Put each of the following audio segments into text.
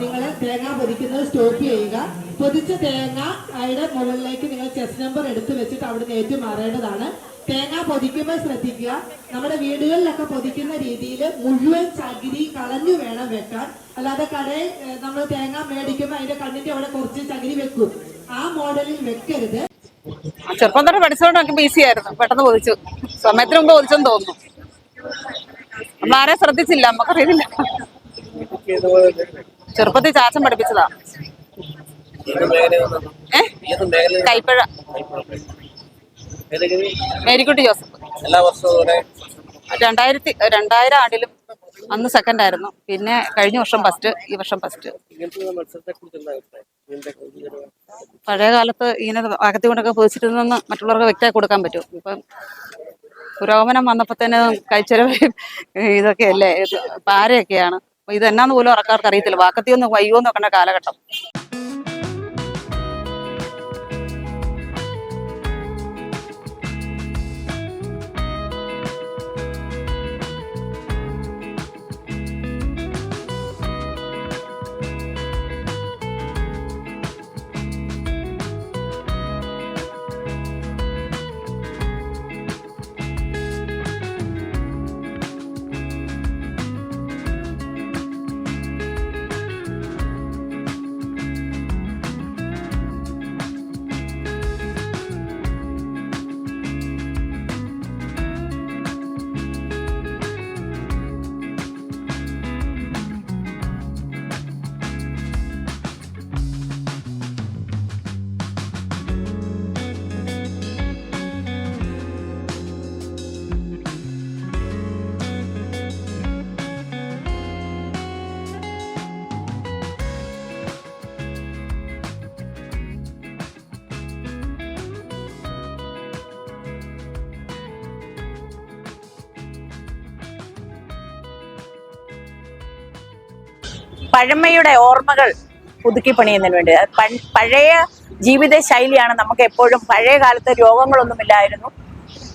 നിങ്ങൾ തേങ്ങ പൊതിക്കുന്നത് സ്റ്റോപ്പ് ചെയ്യുക. പൊതിച്ച തേങ്ങ അതിന്റെ മുകളിലേക്ക് നിങ്ങൾ ചെസ് നമ്പർ എടുത്തു വെച്ചിട്ട് അവിടുന്ന് ഏറ്റുമാറേണ്ടതാണ്. തേങ്ങ പൊതിക്കുമ്പോൾ ശ്രദ്ധിക്കുക. നമ്മുടെ വീടുകളിലൊക്കെ പൊതിക്കുന്ന രീതിയിൽ മുഴുവൻ ചകിരി കളഞ്ഞു വേണം വെക്കാൻ. അല്ലാതെ കടയിൽ നമ്മൾ തേങ്ങ മേടിക്കുമ്പോൾ അതിന്റെ കണ്ണിന്റെ അവിടെ കുറച്ച് ചകിരി വെക്കും. ആ മോഡലിൽ വെക്കരുത്. ആ, ചെറുപ്പം തന്നെ പഠിച്ചുകൊണ്ട് നോക്കുമ്പോൾ ഈസി ആയിരുന്നു. പെട്ടെന്ന് പൊതിച്ചു. സമയത്തിന് മുമ്പ് പൊതിച്ചെന്ന് തോന്നുന്നു. നമ്മൾ ആരെയും ശ്രദ്ധിച്ചില്ല. നമുക്കറിയില്ല. ചെറുപ്പത്തിൽ ചാച്ചൻ പഠിപ്പിച്ചതാ. കൈപ്പഴ. മേരിക്കുട്ടി ജോസഫ്. എല്ലാ വർഷവും രണ്ടായിരത്തി രണ്ടായിരം ആണ്ടിലും അന്ന് സെക്കൻഡ് ആയിരുന്നു. പിന്നെ കഴിഞ്ഞ വർഷം ഫസ്റ്റ് ഈ വർഷം ഫസ്റ്റ് പഴയ കാലത്ത് ഇങ്ങനെ അകത്തി കൊണ്ടൊക്കെ പൊതിച്ചിരുന്നെന്ന് മറ്റുള്ളവർക്ക് വ്യക്തമായി കൊടുക്കാൻ പറ്റും. ഇപ്പം പുരോഗമനം വന്നപ്പോഴത്തേന് കഴിച്ചരവ് ഇതൊക്കെയല്ലേ? ഇത് പാരയൊക്കെയാണ് ഇത് എന്നാന്ന് പോലും ആൾക്കാർക്ക് അറിയത്തില്ല. വാക്കത്തി ഒന്ന് വയ്യോ നോക്കേണ്ട കാലഘട്ടം. പഴമയുടെ ഓർമ്മകൾ പുതുക്കി പണിയുന്നതിന് വേണ്ടി. പഴയ ജീവിത ശൈലിയാണ് നമുക്ക് എപ്പോഴും പഴയ കാലത്ത് രോഗങ്ങളൊന്നുമില്ലായിരുന്നു.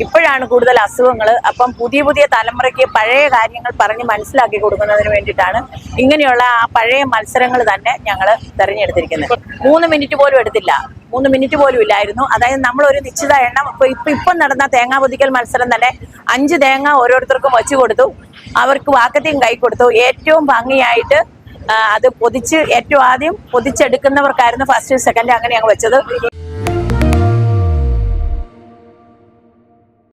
ഇപ്പോഴാണ് കൂടുതൽ അസുഖങ്ങൾ. അപ്പം പുതിയ പുതിയ തലമുറയ്ക്ക് പഴയ കാര്യങ്ങൾ പറഞ്ഞ് മനസ്സിലാക്കി കൊടുക്കുന്നതിന് വേണ്ടിയിട്ടാണ് ഇങ്ങനെയുള്ള ആ പഴയ മത്സരങ്ങൾ തന്നെ ഞങ്ങൾ തിരഞ്ഞെടുത്തിരിക്കുന്നത്. മൂന്ന് മിനിറ്റ് പോലും എടുത്തില്ല. മൂന്ന് മിനിറ്റ് പോലും ഇല്ലായിരുന്നു. അതായത് നമ്മൾ ഒരു നിശ്ചിത എണ്ണം ഇപ്പൊ ഇപ്പൊ ഇപ്പം നടന്ന തേങ്ങാ പൊതിക്കൽ മത്സരം തന്നെ അഞ്ച് തേങ്ങ ഓരോരുത്തർക്കും വച്ചു കൊടുത്തു. അവർക്ക് വാക്കത്തെയും കൈ കൊടുത്തു. ഏറ്റവും ഭംഗിയായിട്ട് അത് പൊതിച്ച് ഏറ്റവും ആദ്യം പൊതിച്ചെടുക്കുന്നവർക്കായിരുന്നു ഫസ്റ്റ് സെക്കൻഡ് അങ്ങനെ അങ്ങ് വെച്ചത്.